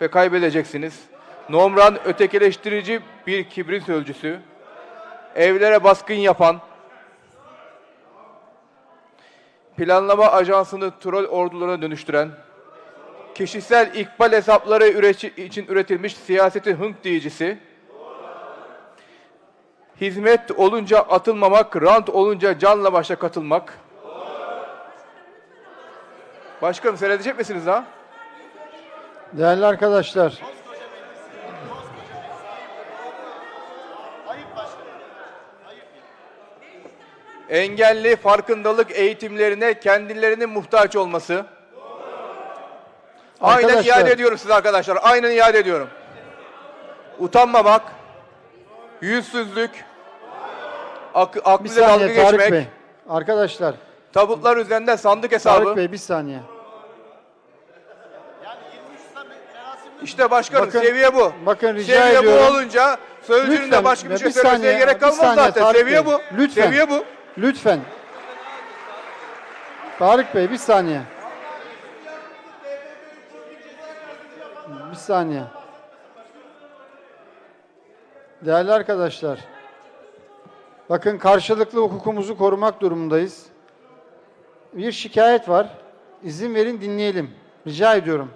ve kaybedeceksiniz. Nomran ötekileştirici bir kibrin sözcüsü. Evlere baskın yapan, planlama ajansını troll ordularına dönüştüren, kişisel ikbal hesapları için üretilmiş siyasetin hınk diyicisi, hizmet olunca atılmamak, rant olunca canla başla katılmak. Başkanım seyredecek misiniz ha? Değerli arkadaşlar, Engelli farkındalık eğitimlerine kendilerinin muhtaç olması. Aynen Arkadaşlar- iade ediyorum size arkadaşlar. Aynen iade ediyorum. Utanmamak, yüzsüzlük, ak aklıyla dalga geçmek, Bey. Arkadaşlar, tabutlar üzerinden sandık hesabı. Tarık Bey bir saniye. İşte başkanım Bakın- seviye bu. bakın rica seviye ediyorum. bu olunca sözcüğünün de başka bir şey söylemesine gerek kalmaz saniye zaten. Tarık Seviye Bey. bu. Lütfen. Seviye bu. Lütfen. Tarık Bey bir saniye. Bir saniye. Değerli arkadaşlar. Bakın karşılıklı hukukumuzu korumak durumundayız. Bir şikayet var. İzin verin dinleyelim. Rica ediyorum.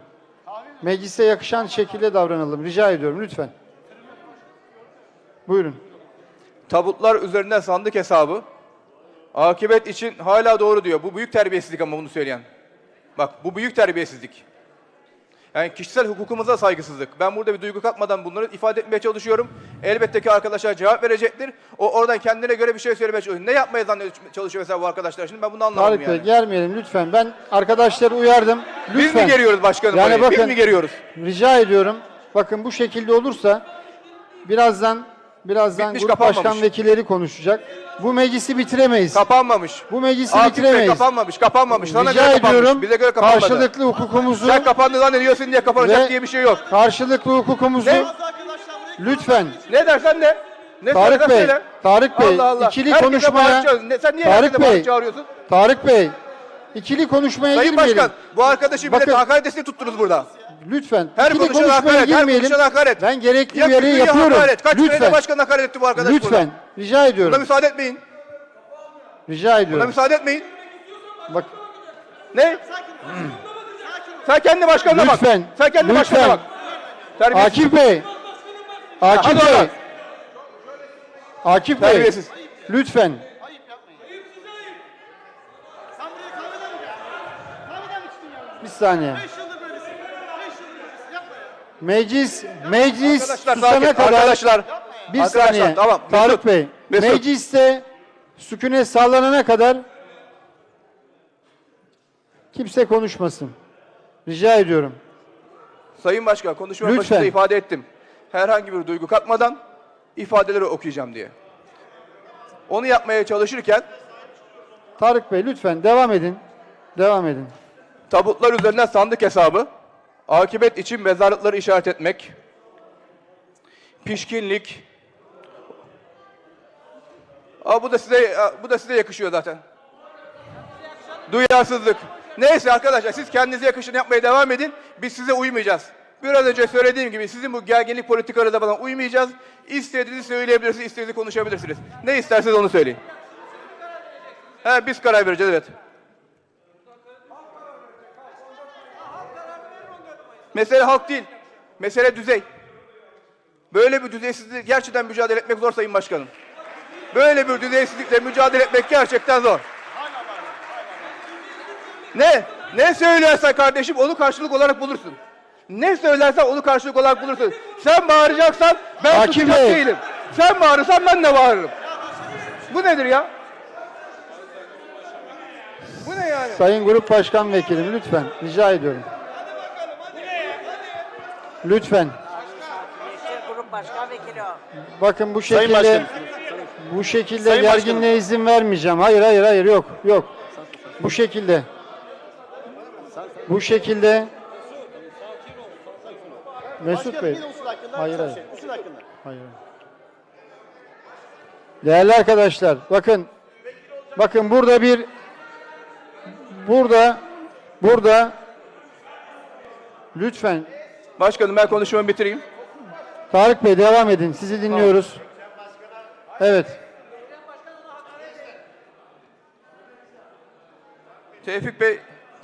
Meclise yakışan şekilde davranalım. Rica ediyorum lütfen. Buyurun. Tabutlar üzerinden sandık hesabı. Akıbet için hala doğru diyor. Bu büyük terbiyesizlik ama bunu söyleyen. Bak bu büyük terbiyesizlik. Yani kişisel hukukumuza saygısızlık. Ben burada bir duygu katmadan bunları ifade etmeye çalışıyorum. Elbette ki arkadaşlar cevap verecektir. O oradan kendine göre bir şey söylemeye çalışıyor. Ne yapmaya çalışıyor mesela bu arkadaşlar şimdi ben bunu anlamadım Tarık yani. Bey gelmeyelim lütfen. Ben arkadaşları uyardım. Lütfen. Biz mi geriyoruz başkanım? Yani orayı? Biz bakın- mi geriyoruz? Rica ediyorum. Bakın bu şekilde olursa birazdan birazdan Bitmiş, grup kapanmamış. başkan vekilleri konuşacak. Bu meclisi bitiremeyiz. Kapanmamış. bu meclisi Akif Bey bitiremeyiz. kapanmamış, kapanmamış. Sana Rica göre kapanmış. ediyorum. Bize göre kapanmadı. Karşılıklı hukukumuzu Sen kapandı zannediyorsun diye kapanacak Ve- diye bir şey yok. karşılıklı hukukumuzu Ne? lütfen Ne dersen de. Ne Tarık söylersen Bey, söyle. Tarık Bey, Allah Allah. ikili Herkese konuşmaya- bağırıp çağırıyorsun. Ne, sen niye Tarık herkese Bey, bağırıp çağırıyorsun? Tarık Bey ikili konuşmaya Sayın girmeyelim. Başkan, bu arkadaşı millete Bakın- hakaret etsin tuttunuz burada. Lütfen Her ikili konuşmaya hakaret, her girmeyelim. konuşana hakaret. Ben gerekli Ya ya yapıyorum. hakaret. Kaç belediye Lütfen. başkanı hakaret etti bu arkadaş Lütfen. burada. Rica Buna ediyorum. müsaade etmeyin. Rica Buna ediyorum. müsaade etmeyin. Bak Ne? Sen kendi başkanına bak. Lütfen, Sen kendi lütfen. başkanına bak. Terbiyesiz. Akif Bey. Akif hadi Bey. oradan. Akif Bey. Lütfen. Sen buraya Meclis meclis Arkadaşlar susana sakin. kadar Arkadaşlar. bir Arkadaşlar, saniye. tamam. Tarık Mesut, Bey. Mesut. Mecliste sükunet sağlanana kadar kimse konuşmasın. Rica ediyorum. Sayın Başkan konuşma Lütfen. başında ifade ettim. Herhangi bir duygu katmadan ifadeleri okuyacağım diye. Onu yapmaya çalışırken Tarık Bey lütfen devam edin. Devam edin. tabutlar üzerinden sandık hesabı, akibet için mezarlıkları işaret etmek, pişkinlik, Aa, bu da size bu da size yakışıyor zaten. Duyarsızlık. Neyse arkadaşlar siz kendinize yakışını yapmaya devam edin. Biz size uymayacağız. Biraz önce söylediğim gibi sizin bu gerginlik politikalarına falan uymayacağız. İstediğinizi söyleyebilirsiniz, istediğinizi konuşabilirsiniz. Ne isterseniz onu söyleyin. He, biz karar vereceğiz evet. Mesele halk değil. Mesele düzey. Böyle bir düzeysizlikle gerçekten mücadele etmek zor Sayın Başkanım. Böyle bir düzeysizlikle mücadele etmek gerçekten zor. Ne? Ne söylersen kardeşim onu karşılık olarak bulursun. Ne söylersen onu karşılık olarak bulursun. Sen bağıracaksan ben Hakim susacak Bey. değilim. Sen bağırırsan ben de bağırırım. Bu nedir ya? Bu ne yani? Sayın Grup Başkan Vekilim lütfen rica ediyorum. Lütfen. Grup Başkan Vekili o. Bakın bu Sayın şekilde Başkanım. bu şekilde Sayın gerginliğe izin vermeyeceğim. Hayır hayır hayır yok yok. Bu şekilde. Bu şekilde Mesut Bey. Hayır, hayır. şey, hakkında. Hayır. Değerli arkadaşlar, bakın. Bakın burada bir burada burada lütfen Başkanım ben konuşmamı bitireyim. Tarık Bey devam edin. Sizi dinliyoruz. Evet. Tevfik Bey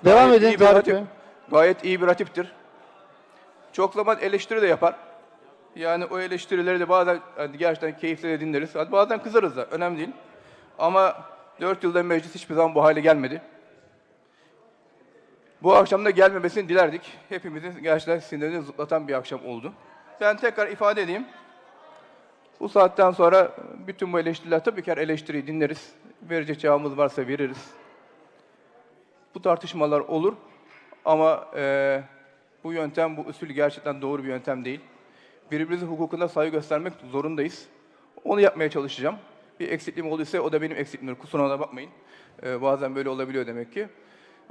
Devam gayet edin iyi bir Tarık hatip- Bey. Gayet iyi bir hatiptir. Çok zaman eleştiri de yapar. Yani o eleştirileri de bazen hani gerçekten keyifle de dinleriz. Hadi bazen kızarız da önemli değil. Ama 4 yılda meclis hiçbir zaman bu hale gelmedi. Bu akşam da gelmemesini dilerdik. Hepimizin gerçekten sinirini zıplatan bir akşam oldu. Ben tekrar ifade edeyim. Bu saatten sonra bütün bu eleştiriler tabii ki her eleştiriyi dinleriz. Verecek cevabımız varsa veririz. Bu tartışmalar olur ama eee, bu yöntem, bu usul gerçekten doğru bir yöntem değil. Birbirimizin hukukuna saygı göstermek zorundayız. Onu yapmaya çalışacağım. Bir eksikliğim olduysa o da benim eksikliğimdir. Kusuruna da bakmayın. Eee, bazen böyle olabiliyor demek ki.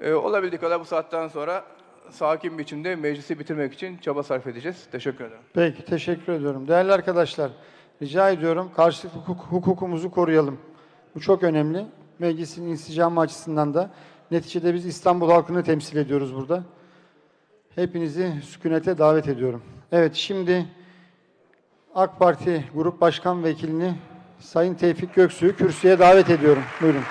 Eee olabildiği kadar bu saatten sonra sakin biçimde meclisi bitirmek için çaba sarf edeceğiz. Teşekkür ederim. Peki, teşekkür ediyorum. Değerli arkadaşlar, rica ediyorum karşılıklı hukuk- hukukumuzu koruyalım. Bu çok önemli. Meclisin insicamı açısından da. Neticede biz İstanbul halkını temsil ediyoruz burada. Hepinizi sükunete davet ediyorum. Evet, şimdi AK Parti Grup Başkan Vekilini Sayın Tevfik Göksu'yu kürsüye davet ediyorum. Buyurun.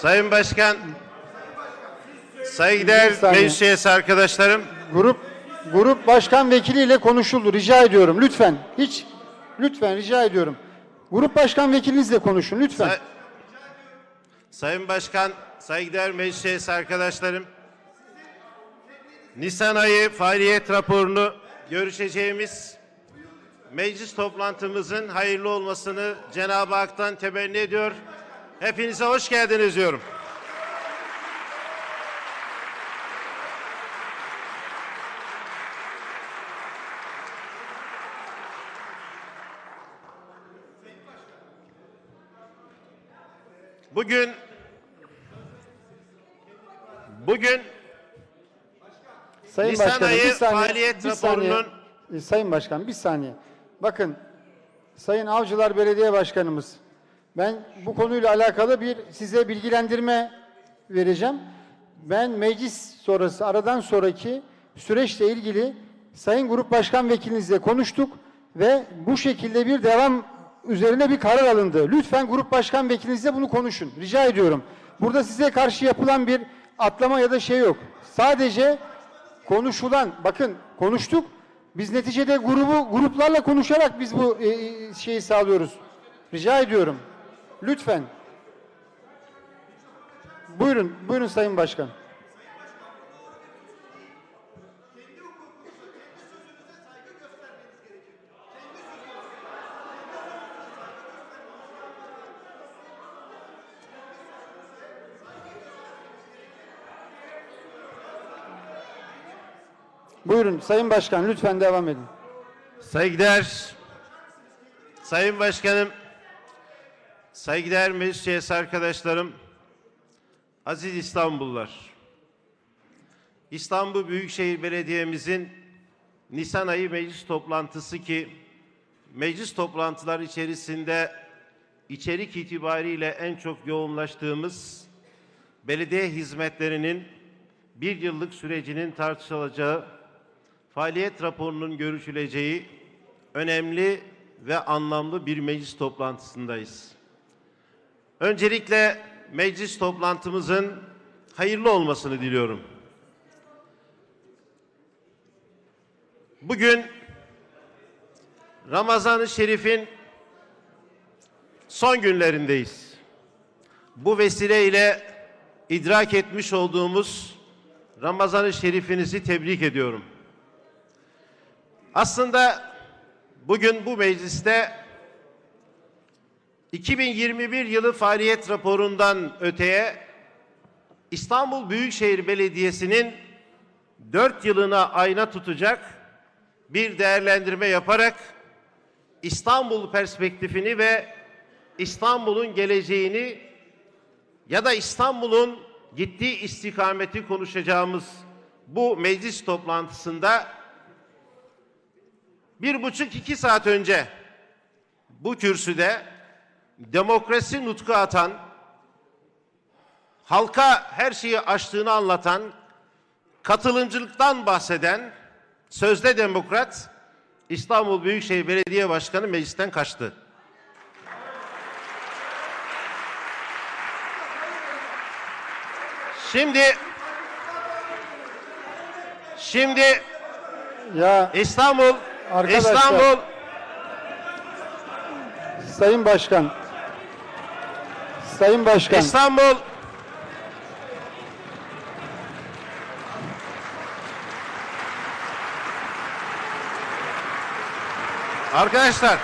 Sayın Başkan, saygıdeğer saniye. meclis üyesi arkadaşlarım, Grup grup başkan vekiliyle konuşuldu. Rica ediyorum. Lütfen. Hiç lütfen rica ediyorum. Grup başkan vekilinizle konuşun lütfen. say- Sayın Başkan, saygıdeğer meclis üyesi arkadaşlarım, Nisan ayı faaliyet raporunu görüşeceğimiz meclis toplantımızın hayırlı olmasını Cenab-ı Hak'tan temenni ediyor. Hepinize hoş geldiniz diyorum. Bugün bugün Sayın Nisan Başkanım ayı bir saniye. faaliyet bir saniye. raporunun- E, Sayın Başkan bir saniye. Bakın Sayın Avcılar Belediye Başkanımız ben bu konuyla alakalı bir size bilgilendirme vereceğim. Ben meclis sonrası aradan sonraki süreçle ilgili Sayın Grup Başkan Vekilinizle konuştuk ve bu şekilde bir devam üzerine bir karar alındı. Lütfen Grup Başkan Vekilinizle bunu konuşun. Rica ediyorum. Burada size karşı yapılan bir atlama ya da şey yok. Sadece konuşulan, bakın konuştuk. Biz neticede grubu gruplarla konuşarak biz bu e, e, şeyi sağlıyoruz. Rica ediyorum. Lütfen. Buyurun, buyurun Sayın Başkan. Buyurun Sayın Başkan lütfen devam edin. Saygıdeğer Sayın Başkanım, saygıdeğer meclis üyesi arkadaşlarım, aziz İstanbullular. İstanbul Büyükşehir Belediye'mizin Nisan ayı meclis toplantısı ki meclis toplantılar içerisinde içerik itibariyle en çok yoğunlaştığımız belediye hizmetlerinin bir yıllık sürecinin tartışılacağı, faaliyet raporunun görüşüleceği önemli ve anlamlı bir meclis toplantısındayız. Öncelikle meclis toplantımızın hayırlı olmasını diliyorum. Bugün Ramazan-ı Şerif'in son günlerindeyiz. Bu vesileyle idrak etmiş olduğumuz Ramazan-ı Şerifinizi tebrik ediyorum. Aslında bugün bu mecliste 2021 yılı faaliyet raporundan öteye İstanbul Büyükşehir Belediyesi'nin 4 yılına ayna tutacak bir değerlendirme yaparak İstanbul perspektifini ve İstanbul'un geleceğini ya da İstanbul'un gittiği istikameti konuşacağımız bu meclis toplantısında bir buçuk iki saat önce bu kürsüde demokrasi nutku atan, halka her şeyi açtığını anlatan, katılımcılıktan bahseden sözde demokrat İstanbul Büyükşehir Belediye Başkanı meclisten kaçtı. Şimdi Şimdi Ya İstanbul Arkadaşlar. İstanbul Sayın Başkan. Sayın Başkan. İstanbul Arkadaşlar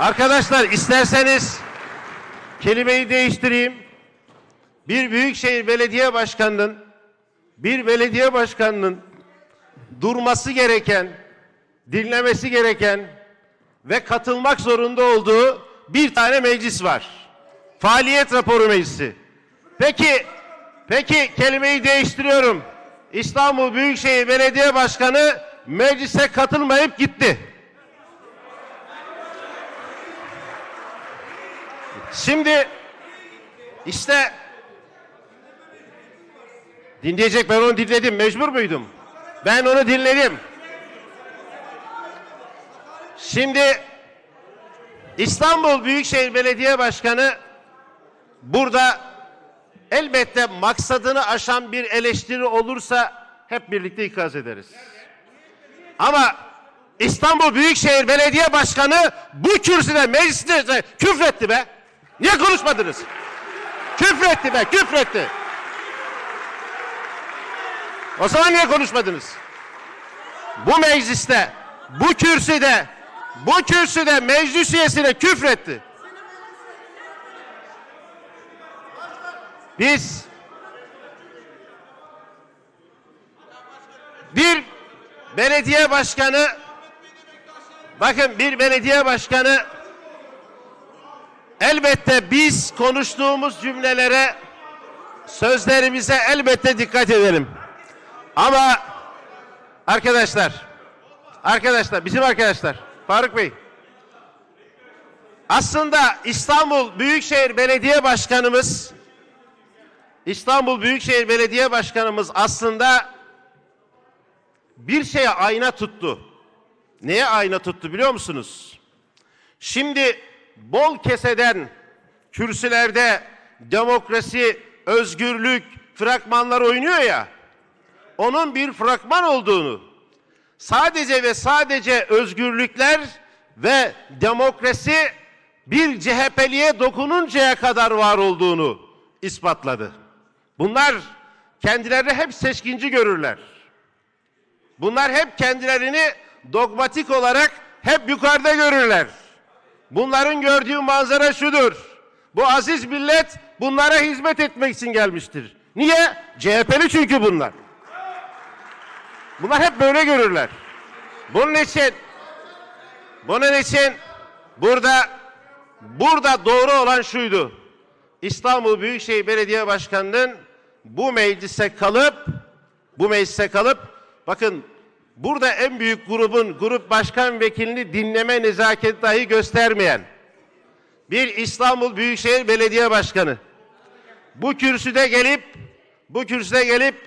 Arkadaşlar isterseniz kelimeyi değiştireyim. Bir büyükşehir belediye başkanının bir belediye başkanının durması gereken, dinlemesi gereken ve katılmak zorunda olduğu bir tane meclis var. Faaliyet raporu meclisi. Peki, peki kelimeyi değiştiriyorum. İstanbul Büyükşehir Belediye Başkanı meclise katılmayıp gitti. Şimdi işte dinleyecek ben onu dinledim. Mecbur muydum? Ben onu dinledim. Şimdi İstanbul Büyükşehir Belediye Başkanı burada elbette maksadını aşan bir eleştiri olursa hep birlikte ikaz ederiz. Ama İstanbul Büyükşehir Belediye Başkanı bu kürsüde mecliste küfretti be. Niye konuşmadınız? Küfretti be, küfretti. O zaman niye konuşmadınız? Bu mecliste, bu kürsüde, bu kürsüde meclis üyesine küfretti. Biz bir belediye başkanı bakın bir belediye başkanı elbette biz konuştuğumuz cümlelere sözlerimize elbette dikkat edelim. Ama arkadaşlar arkadaşlar bizim arkadaşlar Faruk Bey aslında İstanbul Büyükşehir Belediye Başkanımız İstanbul Büyükşehir Belediye Başkanımız aslında bir şeye ayna tuttu. Neye ayna tuttu biliyor musunuz? Şimdi bol keseden kürsülerde demokrasi, özgürlük, fragmanlar oynuyor ya. Onun bir fragman olduğunu, sadece ve sadece özgürlükler ve demokrasi bir CHP'liye dokununcaya kadar var olduğunu ispatladı. Bunlar kendilerini hep seçkinci görürler. Bunlar hep kendilerini dogmatik olarak hep yukarıda görürler. Bunların gördüğü manzara şudur. Bu aziz millet bunlara hizmet etmek için gelmiştir. Niye? CHP'li çünkü bunlar. Bunlar hep böyle görürler. Bunun için bunun için burada burada doğru olan şuydu. İstanbul Büyükşehir Belediye Başkanı'nın bu meclise kalıp bu meclise kalıp bakın burada en büyük grubun grup başkan vekilini dinleme nezaketi dahi göstermeyen bir İstanbul Büyükşehir Belediye Başkanı bu kürsüde gelip bu kürsüde gelip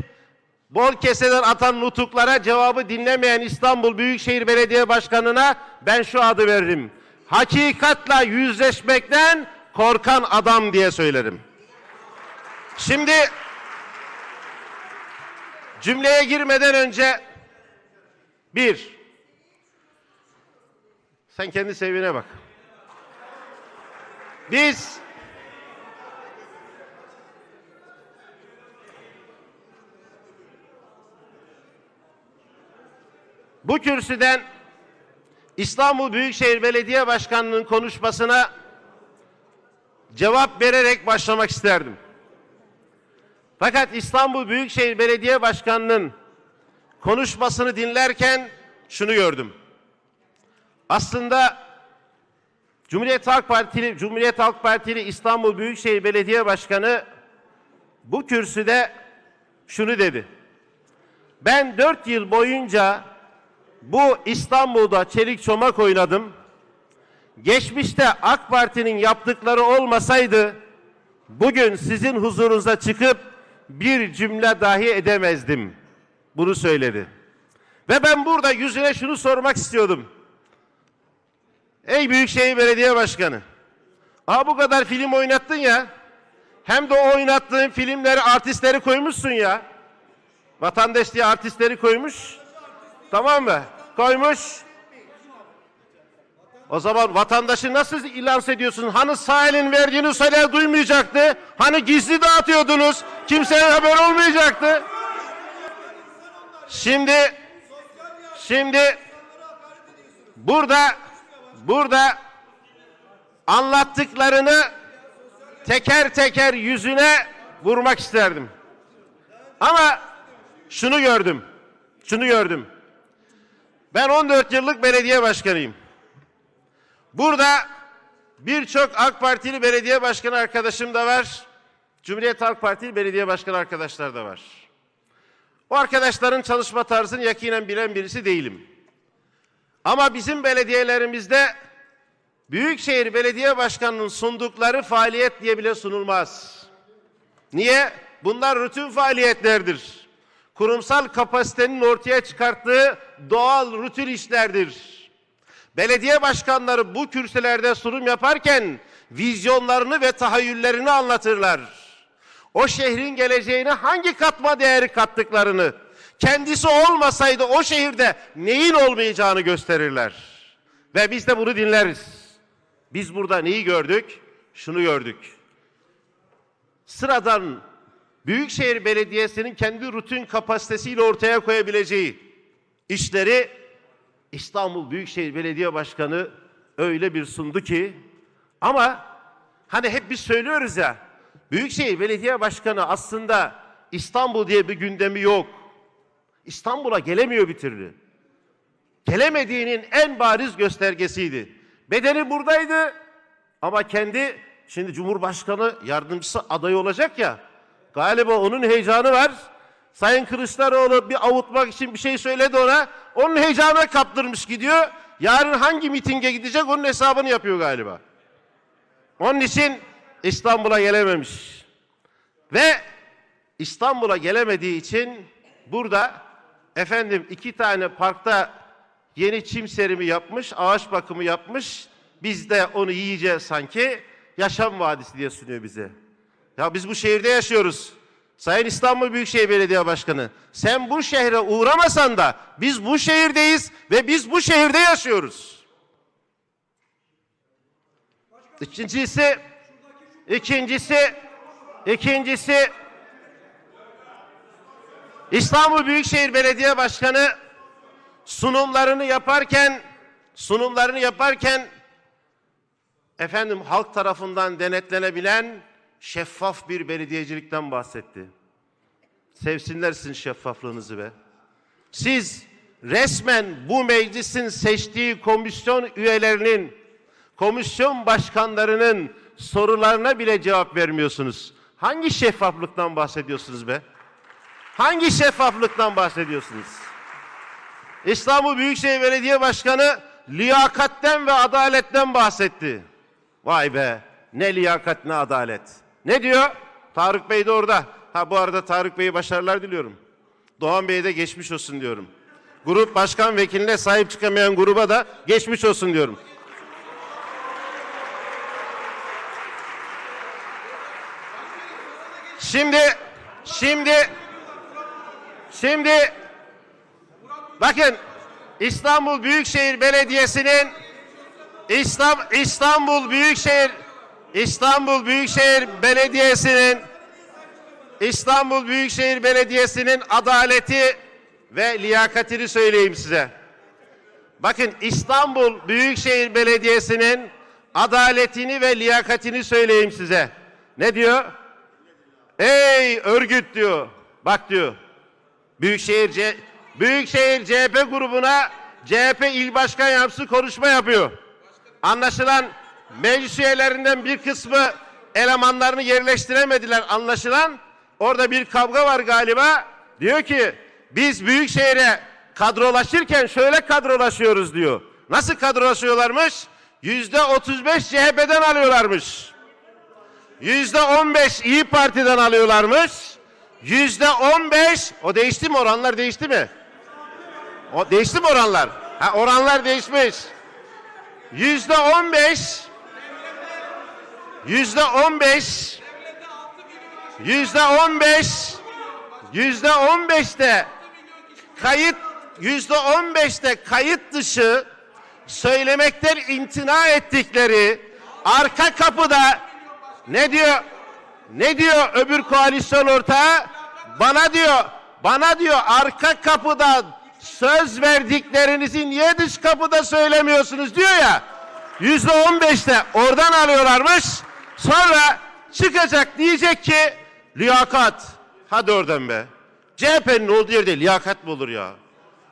bol keseden atan nutuklara cevabı dinlemeyen İstanbul Büyükşehir Belediye Başkanı'na ben şu adı veririm. Hakikatla yüzleşmekten korkan adam diye söylerim. Şimdi cümleye girmeden önce bir, sen kendi seviyene bak. Biz bu kürsüden İstanbul Büyükşehir Belediye Başkanı'nın konuşmasına cevap vererek başlamak isterdim. Fakat İstanbul Büyükşehir Belediye Başkanı'nın konuşmasını dinlerken şunu gördüm. Aslında Cumhuriyet Halk Partili Cumhuriyet Halk Partili İstanbul Büyükşehir Belediye Başkanı bu kürsüde şunu dedi. Ben dört yıl boyunca bu İstanbul'da çelik çomak oynadım. Geçmişte AK Parti'nin yaptıkları olmasaydı bugün sizin huzurunuza çıkıp bir cümle dahi edemezdim. Bunu söyledi. Ve ben burada yüzüne şunu sormak istiyordum. Ey Büyükşehir Belediye Başkanı. Aa bu kadar film oynattın ya. Hem de oynattığın filmleri artistleri koymuşsun ya. Vatandaş diye artistleri koymuş. Tamam mı? Koymuş. O zaman vatandaşı nasıl ilan ediyorsun? Hani sağ elin verdiğini söyle duymayacaktı. Hani gizli dağıtıyordunuz. Kimseye haber olmayacaktı. Şimdi şimdi burada burada anlattıklarını teker teker yüzüne vurmak isterdim. Ama şunu gördüm. Şunu gördüm. Ben 14 yıllık belediye başkanıyım. Burada birçok AK Partili belediye başkanı arkadaşım da var. Cumhuriyet Halk Partili belediye başkanı arkadaşlar da var. O arkadaşların çalışma tarzını yakinen bilen birisi değilim. Ama bizim belediyelerimizde Büyükşehir Belediye Başkanı'nın sundukları faaliyet diye bile sunulmaz. Niye? Bunlar rutin faaliyetlerdir. Kurumsal kapasitenin ortaya çıkarttığı doğal rutin işlerdir. Belediye başkanları bu kürsülerde sunum yaparken vizyonlarını ve tahayyüllerini anlatırlar. O şehrin geleceğine hangi katma değeri kattıklarını, kendisi olmasaydı o şehirde neyin olmayacağını gösterirler. Ve biz de bunu dinleriz. Biz burada neyi gördük? Şunu gördük. Sıradan Büyükşehir Belediyesi'nin kendi rutin kapasitesiyle ortaya koyabileceği işleri İstanbul Büyükşehir Belediye Başkanı öyle bir sundu ki ama hani hep biz söylüyoruz ya Büyükşehir Belediye Başkanı aslında İstanbul diye bir gündemi yok. İstanbul'a gelemiyor bir türlü. Gelemediğinin en bariz göstergesiydi. Bedeni buradaydı ama kendi şimdi Cumhurbaşkanı yardımcısı adayı olacak ya galiba onun heyecanı var. Sayın Kılıçdaroğlu bir avutmak için bir şey söyledi ona. Onun heyecanına kaptırmış gidiyor. Yarın hangi mitinge gidecek onun hesabını yapıyor galiba. Onun için İstanbul'a gelememiş. Ve İstanbul'a gelemediği için burada efendim iki tane parkta yeni çim serimi yapmış, ağaç bakımı yapmış. Biz de onu yiyeceğiz sanki. Yaşam vadisi diye sunuyor bize. Ya biz bu şehirde yaşıyoruz. Sayın İstanbul Büyükşehir Belediye Başkanı, sen bu şehre uğramasan da biz bu şehirdeyiz ve biz bu şehirde yaşıyoruz. İkincisi, ikincisi, ikincisi, İstanbul Büyükşehir Belediye Başkanı sunumlarını yaparken, sunumlarını yaparken efendim halk tarafından denetlenebilen şeffaf bir belediyecilikten bahsetti. Sevsinler sizin şeffaflığınızı be. Siz resmen bu meclisin seçtiği komisyon üyelerinin, komisyon başkanlarının sorularına bile cevap vermiyorsunuz. Hangi şeffaflıktan bahsediyorsunuz be? Hangi şeffaflıktan bahsediyorsunuz? İstanbul Büyükşehir Belediye Başkanı liyakatten ve adaletten bahsetti. Vay be ne liyakat ne adalet. Ne diyor? Tarık Bey de orada. Ha bu arada Tarık Bey'e başarılar diliyorum. Doğan Bey'e de geçmiş olsun diyorum. Grup başkan vekiline sahip çıkamayan gruba da geçmiş olsun diyorum. Şimdi, şimdi, şimdi, bakın İstanbul Büyükşehir Belediyesi'nin İslam, İstanbul Büyükşehir İstanbul Büyükşehir Belediyesi'nin İstanbul Büyükşehir Belediyesi'nin adaleti ve liyakatini söyleyeyim size. Bakın İstanbul Büyükşehir Belediyesi'nin adaletini ve liyakatini söyleyeyim size. Ne diyor? Ey örgüt diyor. Bak diyor. Büyükşehir C Büyükşehir CHP grubuna CHP il başkan yardımcısı konuşma yapıyor. Anlaşılan meclis üyelerinden bir kısmı elemanlarını yerleştiremediler anlaşılan. Orada bir kavga var galiba. Diyor ki biz Büyükşehir'e kadrolaşırken şöyle kadrolaşıyoruz diyor. Nasıl kadrolaşıyorlarmış? Yüzde 35 CHP'den alıyorlarmış. Yüzde 15 İyi Parti'den alıyorlarmış. Yüzde 15 o değişti mi oranlar değişti mi? O değişti mi oranlar? Ha oranlar değişmiş. Yüzde 15 Yüzde 15 Yüzde 15 Yüzde 15'te kayıt yüzde 15'te kayıt dışı söylemekten imtina ettikleri arka kapıda ne diyor? Ne diyor öbür koalisyon ortağı? Bana diyor, bana diyor arka kapıda söz verdiklerinizi niye dış kapıda söylemiyorsunuz diyor ya. Yüzde on beşte oradan alıyorlarmış. Sonra çıkacak diyecek ki liyakat. Hadi oradan be. CHP'nin olduğu yerde liyakat mı olur ya?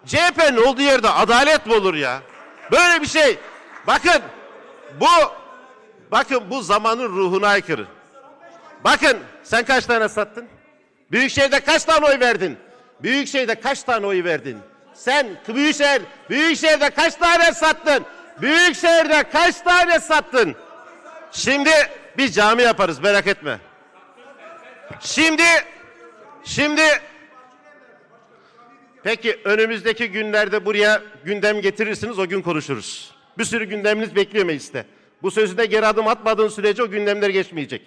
CHP'nin olduğu yerde adalet mi olur ya? Böyle bir şey. Bakın bu bakın bu zamanın ruhuna aykırı. Bakın sen kaç tane sattın? Büyükşehir'de kaç tane oy verdin? Büyükşehir'de kaç tane oy verdin? Sen Büyükşehir, Büyükşehir'de kaç tane sattın? Büyükşehir'de kaç tane sattın? Şimdi bir cami yaparız merak etme. Şimdi şimdi peki önümüzdeki günlerde buraya gündem getirirsiniz o gün konuşuruz. Bir sürü gündeminiz bekliyor mecliste. Bu sözüne geri adım atmadığın sürece o gündemler geçmeyecek.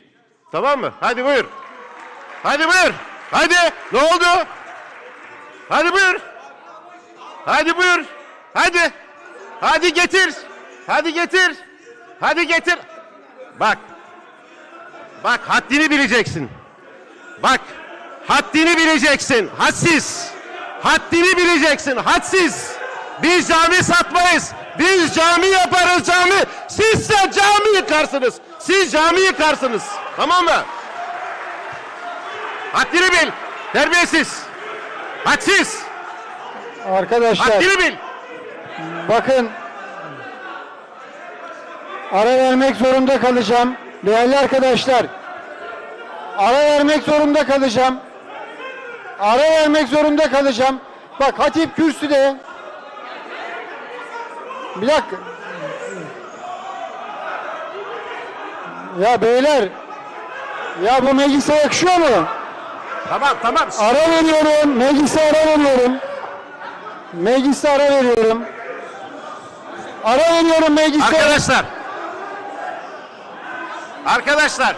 Tamam mı? Hadi buyur. Hadi buyur. Hadi. Ne oldu? Hadi buyur. Hadi buyur. Hadi. Hadi getir. Hadi getir. Hadi getir. Bak. Bak haddini bileceksin. Bak. Haddini bileceksin. Hadsiz. Haddini bileceksin. Hadsiz. Biz cami satmayız. Biz cami yaparız cami. Siz de cami yıkarsınız. Siz cami yıkarsınız. Tamam mı? Haddini bil. Terbiyesiz. Hadsiz. Arkadaşlar Haddini bil. bakın ara vermek zorunda kalacağım. Değerli arkadaşlar ara vermek zorunda kalacağım. Ara vermek zorunda kalacağım. Bak Hatip kürsüde bir dakika. Ya beyler ya bu meclise yakışıyor mu? Tamam tamam. Ara veriyorum. Meclise ara veriyorum. Meclise ara veriyorum. Ara veriyorum meclise. Arkadaşlar. Arkadaşlar.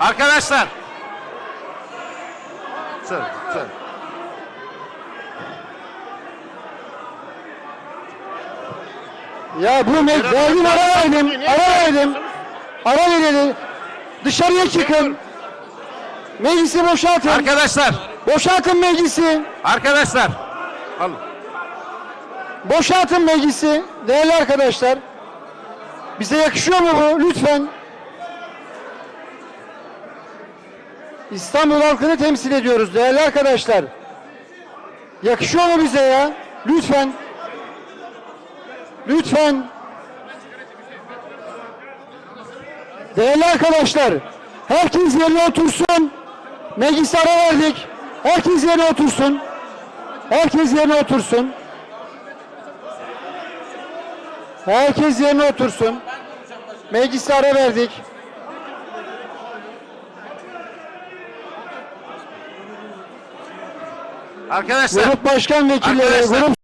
Arkadaşlar. Sen, sen. Ya bu me- verdim ara verdim. Ara verdim. Ara verelim. Dışarıya çıkın. Meclisi boşaltın. Arkadaşlar. Boşaltın meclisi. Arkadaşlar. Alın. Boşaltın meclisi. Değerli arkadaşlar. Bize yakışıyor mu bu? Lütfen. İstanbul halkını temsil ediyoruz değerli arkadaşlar. Yakışıyor mu bize ya? Lütfen. Lütfen. Değerli arkadaşlar, herkes yerine otursun. Meclise ara verdik. Herkes yerine otursun. Herkes yerine otursun. Herkes yerine otursun. Meclise ara verdik. Arkadaşlar. Grup başkan vekilleri, Arkadaşlar. grup